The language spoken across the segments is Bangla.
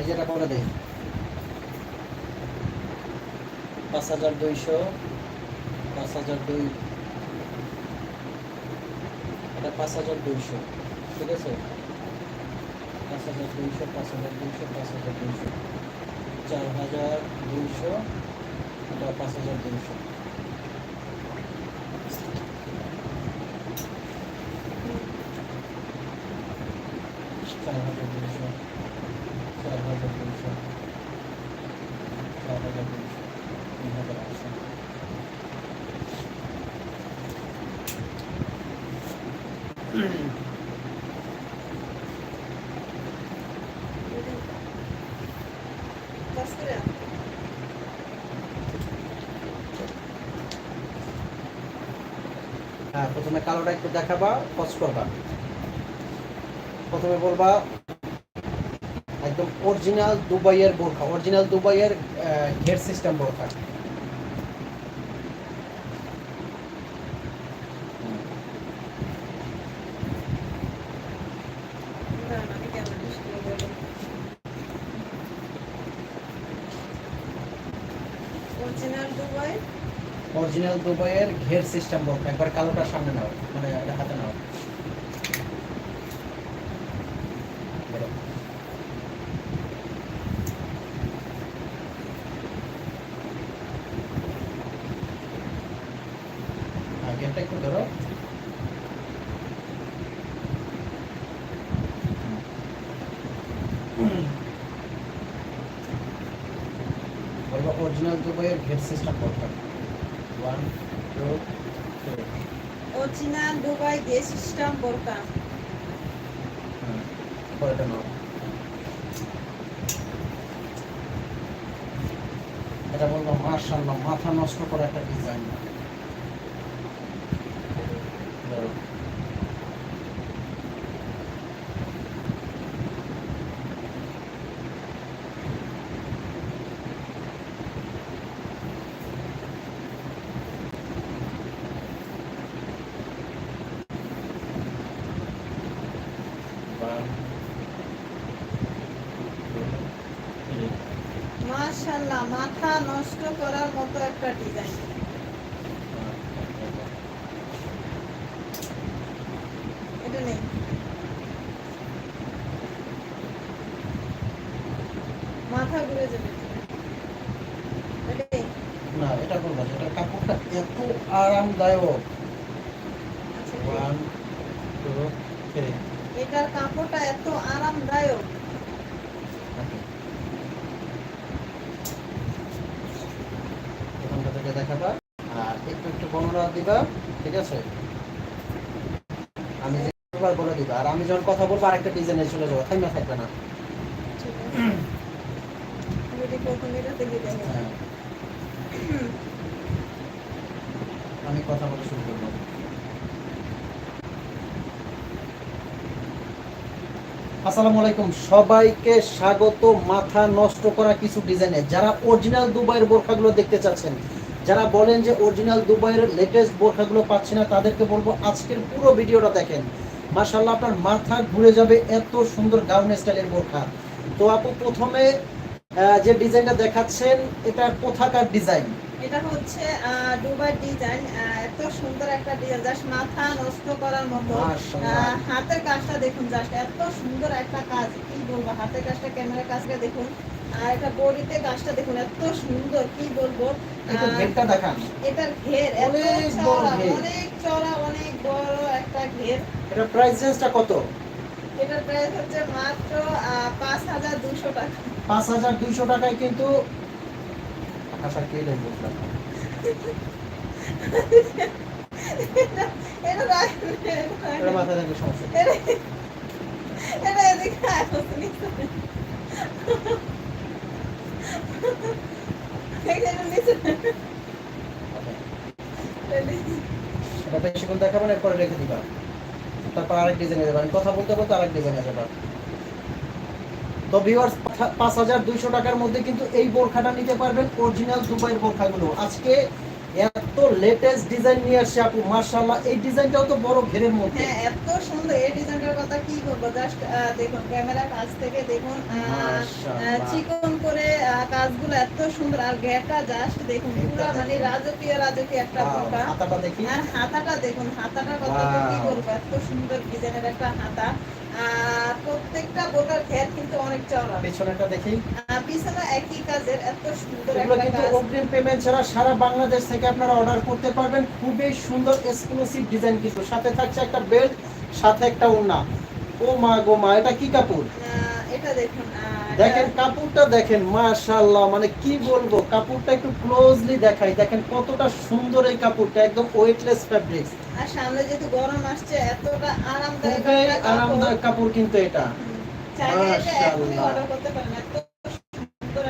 এই যেটা করে দেই। পাঁচ হাজার দুইশো, পাঁচ হাজার দুই, এটা পাঁচ হাজার দুইশো, ঠিক আছে? পাঁচ হাজার দুইশো, পাঁচ হাজার দুইশো, পাঁচ হাজার দুইশো। চার হাজার দুইশো, এটা পাঁচ হাজার দুইশো। চার হাজার দুইশো চার হাজার দুইশো হ্যাঁ প্রথমে কালোটা একটু দেখাবা পজ করবা। প্রথমে বলবা একদম অরিজিনাল দুবাইয়ের বোরখা অরিজিনাল দুবাইয়ের হেড সিস্টেম বোরখা। অরিজিনাল দুবাইয়ের ঘের সিস্টেম বোরখা একবার কালোটার সামনে নাও মানে হাতে নাও বলো। হ্যাঁ, ঘেরটা একটু ধরো বলব অরিজিনাল দুবাইয়ের গেট সিস্টেম বোরখা one two three original Dubai gate system বোরকা হ্যাঁ পরেরটা নাও। এটা বলব মার্শাল্লাহ মাথা নষ্ট করে একটা ডিজাইন মাশাআল্লাহ মাথা নষ্ট করার মতো একটা ডিজাইন এটা নেই। মাথা ঘুরে যাবে। না এটা না, এটা কাপড়টা এত আরামদায়ক। আচ্ছা ওয়ান টু থ্রি এটার কাপড়টা এত আরামদায়ক এখানটা থেকে দেখাবা আর একটু একটু দিবা ঠিক আছে? আমি একবার বলে দিবা আর আমি যখন কথা বলব আরেকটা ডিজাইনে চলে যাব থাকবে না। দেখে হ্যাঁ। আমি কথা বলা শুরু করব। আসসালামু আলাইকুম। সবাইকে স্বাগত। মাথা নষ্ট করা কিছু ডিজাইনে যারা অরিজিনাল দুবাইয়ের বোরখাগুলো দেখতে চাচ্ছেন যারা বলেন যে অরিজিনাল দুবাইয়ের লেটেস্ট বোরখাগুলো পাচ্ছি না তাদেরকে বলব আজকের পুরো ভিডিওটা দেখেন। মাশাল্লাহ আপনার মাথা ঘুরে যাবে এত সুন্দর গাউন স্টাইলের বোরখা। তো আপু প্রথমে যে ডিজাইনটা দেখাচ্ছেন এটা কোথাকার ডিজাইন? এটা হচ্ছে দুবার ডিজাইন। এত সুন্দর একটা ডিজাইন জাস্ট মাথা নষ্ট করার মতো। হাতের কাজটা দেখুন জাস্ট এত সুন্দর একটা কাজ। কি বলব হাতের কাজটা ক্যামেরার কাজটা দেখুন। আর এটা বডিতে কাজটা দেখুন এত সুন্দর কি বলব ঘেরটা দেখান এটার ঘের অনেক ঘের। অনেক বড় একটা ঘের এটা প্রাইস রেঞ্জটা কত এটার প্রাইস হচ্ছে মাত্র পাঁচ হাজার দুশো টাকা পাঁচ হাজার দুইশো টাকায় কিন্তু আশা কে নেই বুঝলাম না। এটা এটা রাখেন। রাখলে সমস্যা এটা এদিকে আয়, হোসনি। এটা নিচে। এদিকে। এটা দেখাবেন এরপরে রেখে দিবা। তারপর আরেক ডিজাইনে যাবেন কথা বলতে বলতে আরেক ডিজাইনে যাবেন তো ভিউয়ার্স পাঁচ হাজার দুইশো টাকার মধ্যে কিন্তু এই বোরখাটা নিতে পারবেন অরিজিনাল দুবাইয়ের বোরখাগুলো। আজকে এত লেটেস্ট ডিজাইন নিয়ে আসছে আপু মাশাআল্লাহ। এই ডিজাইনটাও তো বড় ঘেরের মধ্যে। হ্যাঁ এত সুন্দর এই ডিজাইনটার কথা কি বলব? জাস্ট দেখুন ক্যামেরা কাছ থেকে দেখুন। চিকন করে কাজগুলো এত সুন্দর। আর ঘেরটা জাস্ট দেখুন পুরো মানে রাজকীয় রাজকীয় একটা বোরকা হাতাটা দেখি। আর হাতাটা দেখুন হাতাটার কথা কি. বলব? এত সুন্দর ডিজাইনের একটা হাতা। আর প্রত্যেকটা বোরকার ঘের কিন্তু অনেক চওড়া পেছনেটা দেখি। পিছনে একই কাজের এত সুন্দর একটা কিন্তু অগ্রিম পেমেন্ট ছাড়া সারা বাংলাদেশ থেকে আপনারা অর্ডার করতে পারবেন। খুবই সুন্দর এক্সক্লুসিভ ডিজাইন কিন্তু সাথে থাকছে একটা বেল্ট সাথে একটা ওড়না ও মা গো মা এটা কি কাপড়? এটা দেখুন দেখেন কাপড়টা দেখেন মাশাআল্লাহ মানে কি বলব? কাপড়টা একটু ক্লোজলি দেখাই। দেখেন কতটা সুন্দর এই কাপড়টা একদম ওয়েটলেস ফ্যাব্রিক্স আর সামনে যেহেতু গরম আসছে এতটা আরামদায়ক। আরামদায়ক কাপড় কিন্তু এটা।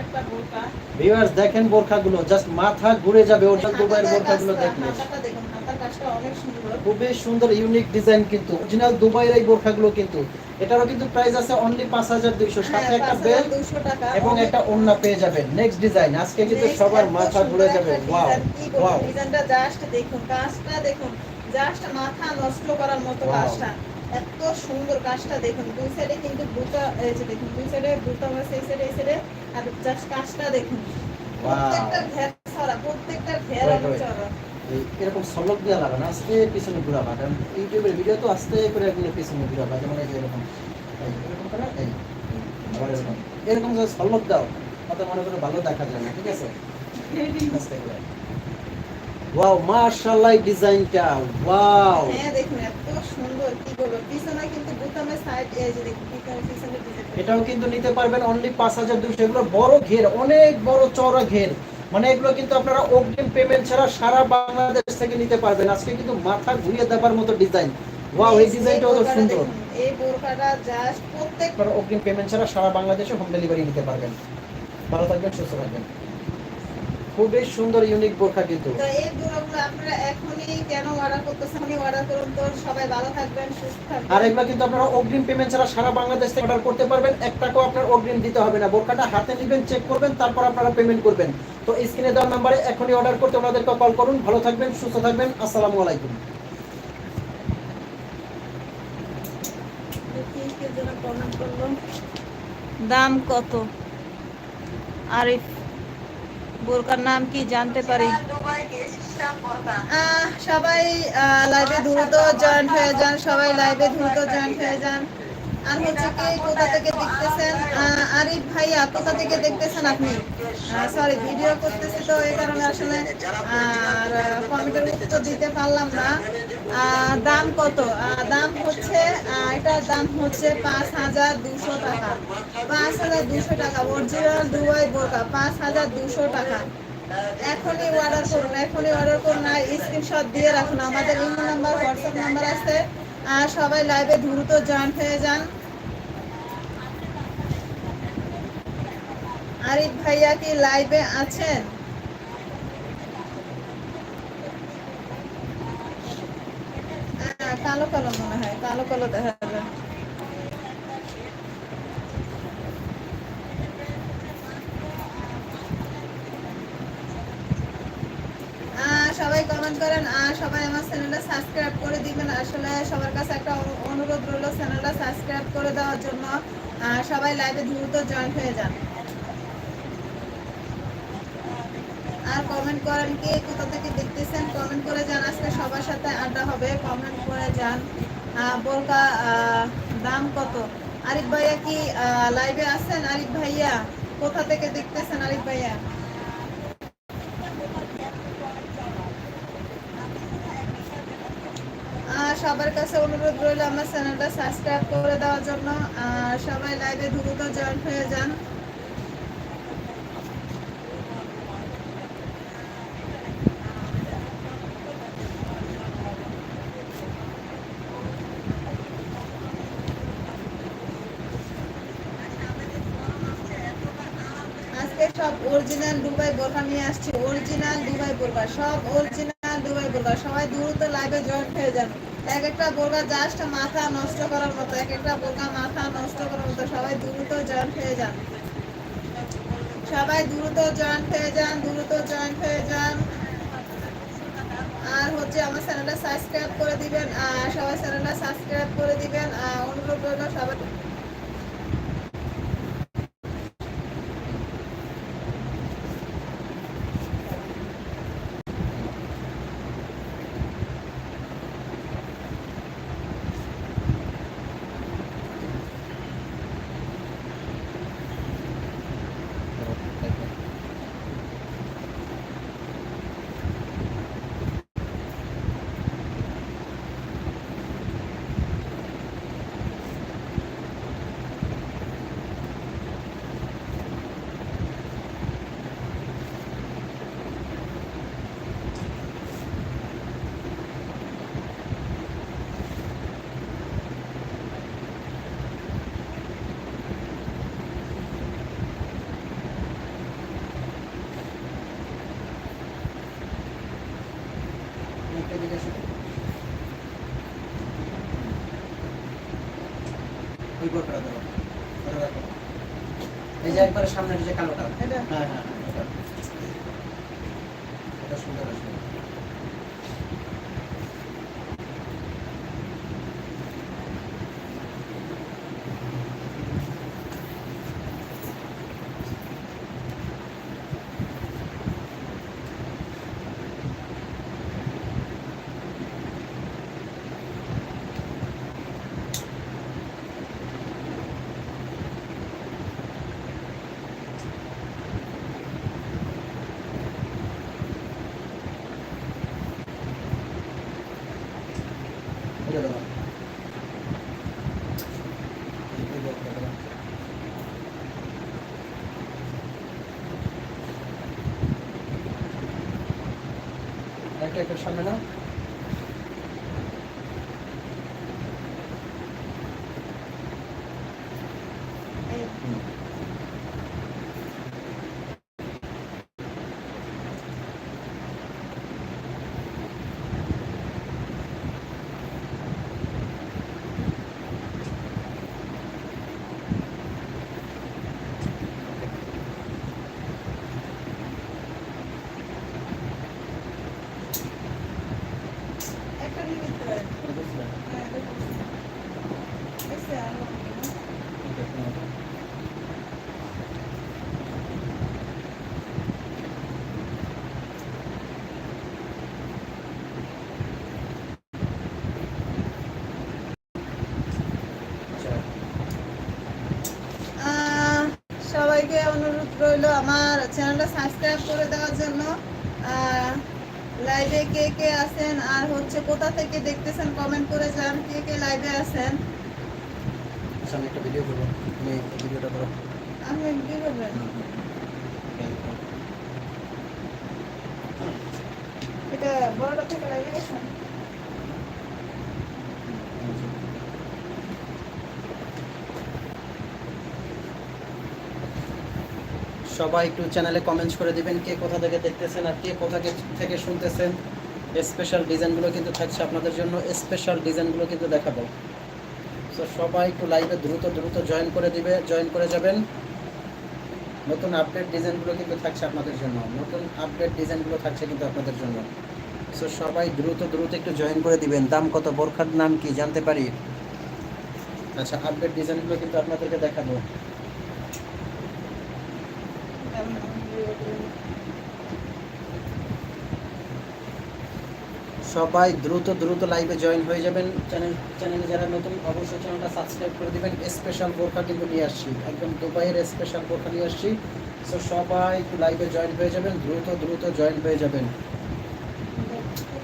একটা ভিউয়ার্স দেখেন বোরখাগুলো জাস্ট মাথা ঘুরে যাবে ওটা দুবাইয়ের বোরখাগুলো দেখলে। খুবই সুন্দর ইউনিক ডিজাইন কিন্তু। অরিজিনাল দুবাইয়ের এই বোরখাগুলো কিন্তু। এটারও কিন্তু প্রাইস আছে অনলি পাঁচ হাজার দুইশো। সাথে হ্যাঁ, একটা 5200 বেল্ট টাকা। এবং একটা ওড়না পেয়ে যাবেন। নেক্সট ডিজাইন আজকে কিন্তু সবার মাথা ঘুরে যাবে। ওয়াও ওয়াও ডিজাইনটা just দেখুন কাজটা দেখুন। জাস্ট মাথা নষ্ট করার মতো কাজটা। এত সুন্দর কাজটা দেখুন দুই সাইডে কিন্তু বুটা এই যে দেখুন দুই সাইডে বুটা আছে এই সাইডে এই সাইডে আর জাস্ট কাজটা দেখুন। প্রত্যেকটা ঘের ছড়া প্রত্যেকটা ঘের অনেক. এরকম সলক দেওয়া লাগে না আস্তে পিছনে ঘুরাবা কারণ ইউটিউবের ভিডিও তো আস্তে করে এগুলো পিছনে ঘুরাবা যেমন এই যে এরকম। এরকম করে এরকম। যদি সলক দাও তাতে মনে করো ভালো দেখা যায় না ঠিক আছে? আস্তে করে। ওয়াও মাশাআল্লাহ ডিজাইনটা ওয়াও হ্যাঁ দেখুন এত কি বলব পিছনে কিন্তু বুতামের সাইড এই যে পিছনে পিছনে এটাও কিন্তু নিতে পারবেন অনলি পাঁচ হাজার দুশো এগুলো বড় ঘের অনেক বড় চওড়া ঘের। মানে এগুলো কিন্তু আপনারা অগ্রিম পেমেন্ট ছাড়া সারা বাংলাদেশ থেকে নিতে পারবেন। আজকে কিন্তু মাথা ঘুরিয়ে দেবার মতো ডিজাইন ওয়াও এই ডিজাইনটাও তো বোরকাটা সুন্দর। এই বোরকাটা জাস্ট প্রত্যেক অগ্রিম পেমেন্ট ছাড়া সারা বাংলাদেশে হোম ডেলিভারি নিতে পারবেন। ভালো থাকবেন সুস্থ থাকবেন। খুবই সুন্দর ইউনিক বোরখা কিন্তু। তো এই আপনারা এখনই কেন অর্ডার করতেছেন? অর্ডার করুন তো। সবাই ভালো থাকবেন সুস্থ আর থাকবেন এগুলো কিন্তু আপনারা অগ্রিম পেমেন্ট ছাড়া সারা বাংলাদেশ থেকে অর্ডার করতে পারবেন। এক টাকাও আপনার অগ্রিম দিতে হবে না। বোরকাটা হাতে নেবেন চেক করবেন তারপর আপনারা পেমেন্ট করবেন। তো স্ক্রিনে দেওয়ার নাম্বারে এখনই অর্ডার করতে ওনাদেরকে কল করুন। ভালো থাকবেন সুস্থ থাকবেন। আসসালামু আলাইকুম। দেখি কে যেন comment করল। দাম কত? আরিফ। বোরকার নাম কি জানতে পারি? সবাই লাইভে দ্রুত জয়েন হয়ে যান, সবাই লাইভে দ্রুত জয়েন হয়ে যান। আর হচ্ছে কি কোথা থেকে দেখতেছেন? আরিফ ভাইয়া, কোথা থেকে দেখতেছেন আপনি? সরি ভিডিও করতেছি তো এই কারণে আসলে আর কমেন্টের উত্তর দিতে পারলাম না। দাম কত? দাম হচ্ছে এটার দাম হচ্ছে পাঁচ হাজার দুশো টাকা। পাঁচ হাজার দুশো টাকা অরিজিনাল দুবাই বোরকা, পাঁচ হাজার দুশো টাকা। এখনই অর্ডার করুন, এখনই অর্ডার করুন আর স্ক্রিনশট দিয়ে রাখুন। আমাদের ইমেল নাম্বার হোয়াটসঅ্যাপ নাম্বার আছে। আর সবাই লাইভে দ্রুত জয়েন হয়ে যান। আরিফ ভাইয়া কি লাইভে আছেন? আহ, কালো কালো মনে হয় কালো কালো দেখা আহ, সবাই কমেন্ট করেন আর সবাই আমার চ্যানেলটা সাবস্ক্রাইব করে দিবেন। আসলে সবার কাছে একটা অনু- অনুরোধ রইল চ্যানেলটা সাবস্ক্রাইব করে দেওয়ার জন্য। আর সবাই লাইভে দ্রুত জয়েন হয়ে যান। আর কমেন্ট করেন কে, কোথা থেকে দেখতেছেন? কমেন্ট করে যান আজকে সবার সাথে আড্ডা হবে। কমেন্ট করে যান বোরকা দাম কত? আরিফ ভাইয়া কি লাইভে আছেন? আরিফ ভাইয়া, কোথা থেকে দেখতেছেন আরিফ ভাইয়া? সবার কাছে অনুরোধ রইল আমার চ্যানেলটা সাবস্ক্রাইব করে দেওয়ার জন্য। আর সবাই লাইভে দ্রুত জয়েন হয়ে যান। আজকে সব অরিজিনাল দুবাই বোরকা নিয়ে আসছি। অরিজিনাল দুবাই বোরকা সব অরিজিনাল দুবাই বোরকা সবাই দ্রুত লাইভে জয়েন হয়ে যান এক একটা বোরকা জাস্ট মাথা নষ্ট করার মতো, এক একটা বোরকা মাথা নষ্ট করার মতো, সবাই দ্রুত জয়েন হয়ে যান। সবাই দ্রুত জয়েন হয়ে যান, দ্রুত জয়েন হয়ে যান। আর হচ্ছে আমার চ্যানেলটা সাবস্ক্রাইব করে দিবেন, আর সবাই চ্যানেলটা সাবস্ক্রাইব করে দিবেন, আর অনুরোধ রইল সবাই ওই। ধরে রাখো। এই যে একবারে সামনের যে কালোটা এটা? হ্যাঁ হ্যাঁ হ্যাঁ, এটা। এটা সুন্দর আসবে এটা ধরো। এই বোরখাটা ধরো। একটা একটা সামনে নাও একটা নিয়ে নিতে পারেন এটা বুঝলে? হ্যাঁ, এটা বুঝছি। বুঝছি, আর হবে না। এটা শোনো। আচ্ছা আহ, সবাইকে অনুরোধ রইল আমার চ্যানেলটা সাবস্ক্রাইব করে দেওয়ার জন্য। লাইভে কে কে আছেন আর হচ্ছে কোথা থেকে দেখতেছেন কমেন্ট করে যান কে কে লাইভে আছেন। আচ্ছা আমি একটা ভিডিও করব। তুমি ভিডিওটা করো। কি করবেন এটা বড়টা থেকে লাইভে গেছেন সবাই একটু চ্যানেলে কমেন্টস করে দিবেন কে কোথা থেকে দেখতেছেন আর কে কোথা থেকে শুনতেছেন। স্পেশাল ডিজাইনগুলো কিন্তু থাকছে আপনাদের জন্য স্পেশাল ডিজাইনগুলো কিন্তু দেখাবো। তো সবাই একটু লাইভে দ্রুত দ্রুত জয়েন করে দিবে জয়েন করে যাবেন। নতুন আপডেট ডিজাইনগুলো কিন্তু থাকছে আপনাদের জন্য। নতুন আপডেট ডিজাইনগুলো থাকছে কিন্তু আপনাদের জন্য। সো সবাই দ্রুত দ্রুত একটু জয়েন করে দিবেন। দাম কত, বোরখার নাম কি জানতে পারি? আচ্ছা আপডেট ডিজাইনগুলো কিন্তু আপনাদেরকে দেখাবো। সবাই দ্রুত দ্রুত লাইভে জয়েন হয়ে যাবেন। চ্যানেল চ্যানেলে যারা নতুন অবশ্যই চ্যানেলটা সাবস্ক্রাইব করে দিবেন। স্পেশাল বোরখা কিন্তু নিয়ে আসছি। একদম দুবাইয়ের স্পেশাল বোরখা নিয়ে আসছি। সো সবাই একটু লাইভে জয়েন হয়ে যাবেন। দ্রুত দ্রুত জয়েন হয়ে যাবেন।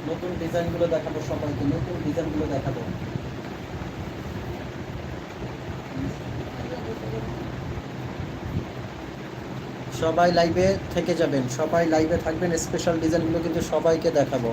নতুন ডিজাইনগুলো দেখাবো সবাইকে। নতুন ডিজাইনগুলো দেখাবো। সবাই লাইভে থেকে যাবেন। সবাই লাইভে থাকবেন। স্পেশাল ডিজাইনগুলো কিন্তু সবাইকে দেখাবো।